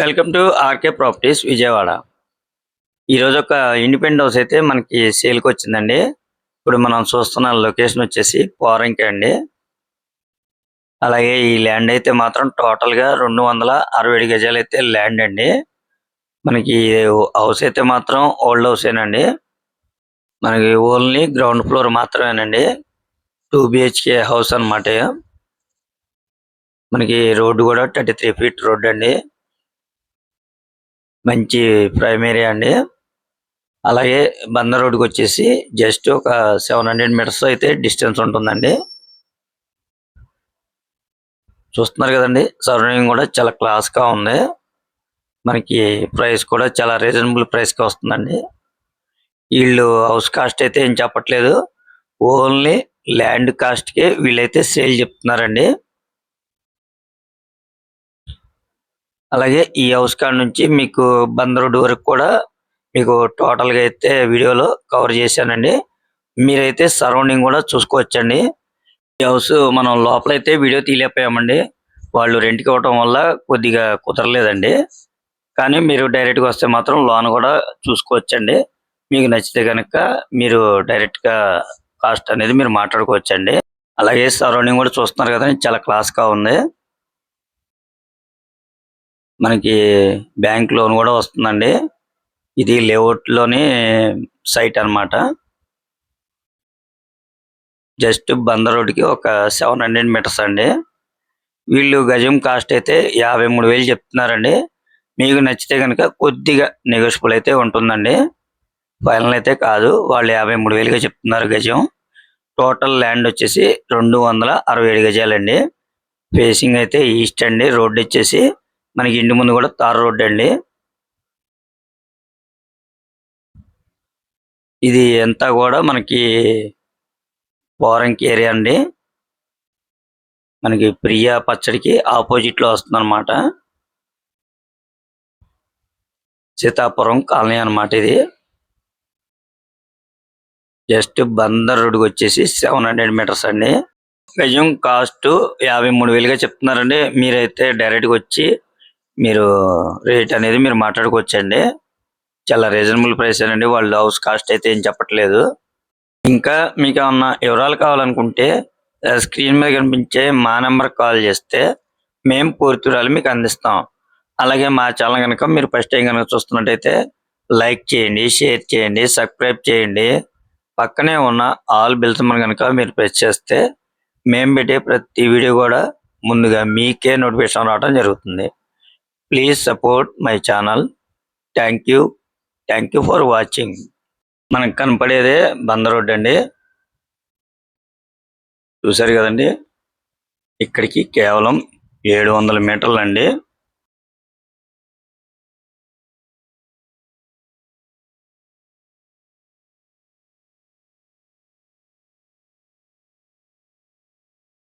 Welcome to RK properties Vijayawada. ఈరోజు ఒక independent house అయితే మనకి సేల్కి వచ్చిందండి. ఇప్పుడు మనం చూస్తున్న లొకేషన్ వచ్చేసి పోరంకి అండి. అలాగే ఈ ల్యాండ్ అయితే మాత్రం టోటల్గా రెండు వందల అరవై ఏడు గజాలు అయితే ల్యాండ్ అండి. మనకి హౌస్ అయితే మాత్రం ఓల్డ్ హౌస్ మనకి ఓన్లీ గ్రౌండ్ ఫ్లోర్ మాత్రమేనండి. టూ బిహెచ్కే హౌస్ అన్నమాట. మనకి రోడ్డు కూడా థర్టీ త్రీ ఫీట్ రోడ్ అండి. మంచి ప్రైమరీ అండి. అలాగే బందర్ రోడ్కి వచ్చేసి జస్ట్ ఒక సెవెన్ హండ్రెడ్ మీటర్స్ అయితే డిస్టెన్స్ ఉంటుందండి. చూస్తున్నారు కదండి సరౌండింగ్ కూడా చాలా క్లాస్గా ఉంది. మనకి ప్రైస్ కూడా చాలా రీజనబుల్ ప్రైస్కి వస్తుందండి. వీళ్ళు హౌస్ కాస్ట్ అయితే ఏం చెప్పట్లేదు. ఓన్లీ ల్యాండ్ కాస్ట్కి వీళ్ళైతే సేల్ చెప్తున్నారండి. అలాగే ఈ హౌస్ కాడ నుంచి మీకు బందరుడు వరకు కూడా మీకు టోటల్గా అయితే వీడియోలో కవర్ చేశానండి. మీరైతే సరౌండింగ్ కూడా చూసుకోవచ్చండి. ఈ హౌస్ మనం లోపల అయితే వీడియో తీయలేకపోయామండి. వాళ్ళు రెంట్కి ఇవ్వటం వల్ల కొద్దిగా కుదరలేదండి. కానీ మీరు డైరెక్ట్గా వస్తే మాత్రం లోన్ కూడా చూసుకోవచ్చండి. మీకు నచ్చితే కనుక మీరు డైరెక్ట్గా కాస్ట్ అనేది మీరు మాట్లాడుకోవచ్చండి. అలాగే సరౌండింగ్ కూడా చూస్తున్నారు కదా చాలా క్లాస్గా ఉంది. మనకి బ్యాంక్ లోన్ కూడా వస్తుందండి. ఇది లేఅవుట్లోని సైట్ అన్నమాట. జస్ట్ బందర్ రోడ్కి ఒక సెవెన్ హండ్రెడ్ మీటర్స్ అండి. వీళ్ళు గజం కాస్ట్ అయితే యాభై మూడు వేలు చెప్తున్నారండి. మీకు నచ్చితే కనుక కొద్దిగా నెగోషియబుల్ అయితే ఉంటుందండి. ఫైనల్ అయితే కాదు. వాళ్ళు యాభై మూడు వేలుగా చెప్తున్నారు గజం. టోటల్ ల్యాండ్ వచ్చేసి రెండు వందల అరవై ఏడు గజాలండి. ఫేసింగ్ అయితే ఈస్ట్ అండి. రోడ్ వచ్చేసి మనకి ఇంటి ముందు కూడా తార్ రోడ్ అండి. ఇది అంతా కూడా మనకి పోరంకి ఏరియా అండి. మనకి ప్రియా పచ్చడికి ఆపోజిట్లో వస్తుంది అనమాట సీతాపురం కాలనీ అన్నమాట ఇది. జస్ట్ బందర్ రోడ్కి వచ్చేసి సెవెన్ హండ్రెడ్ మీటర్స్ అండి. గజం కాస్ట్ యాభై మూడు వేలుగా చెప్తున్నారండి. మీరైతే డైరెక్ట్గా వచ్చి మీరు రేట్ అనేది మీరు మాట్లాడుకోవచ్చండి. చాలా రీజనబుల్ ప్రైస్ అండి. వాళ్ళు హౌస్ కాస్ట్ అయితే ఏం చెప్పట్లేదు. ఇంకా మీకు ఏమన్నా వివరాలు కావాలనుకుంటే స్క్రీన్ మీద కనిపించే మా నెంబర్ కాల్ చేస్తే మేము పూర్తి వివరాలు మీకు అందిస్తాం. అలాగే మా ఛానల్ కనుక మీరు ఫస్ట్ టైం కనుక చూస్తున్నట్టయితే లైక్ చేయండి షేర్ చేయండి సబ్స్క్రైబ్ చేయండి. పక్కనే ఉన్న ఆల్ బిల్స్ మన కనుక మీరు ప్రెస్ చేస్తే మేము పెట్టే ప్రతి వీడియో కూడా ముందుగా మీకే నోటిఫికేషన్ రావడం జరుగుతుంది. Please support my channel thank you thank you for watching మనకు కనపడేదే బంద రోడ్ అండి. చూసారు కదండి? ఇక్కడికి కేవలం ఏడు వందల మీటర్లు అండి.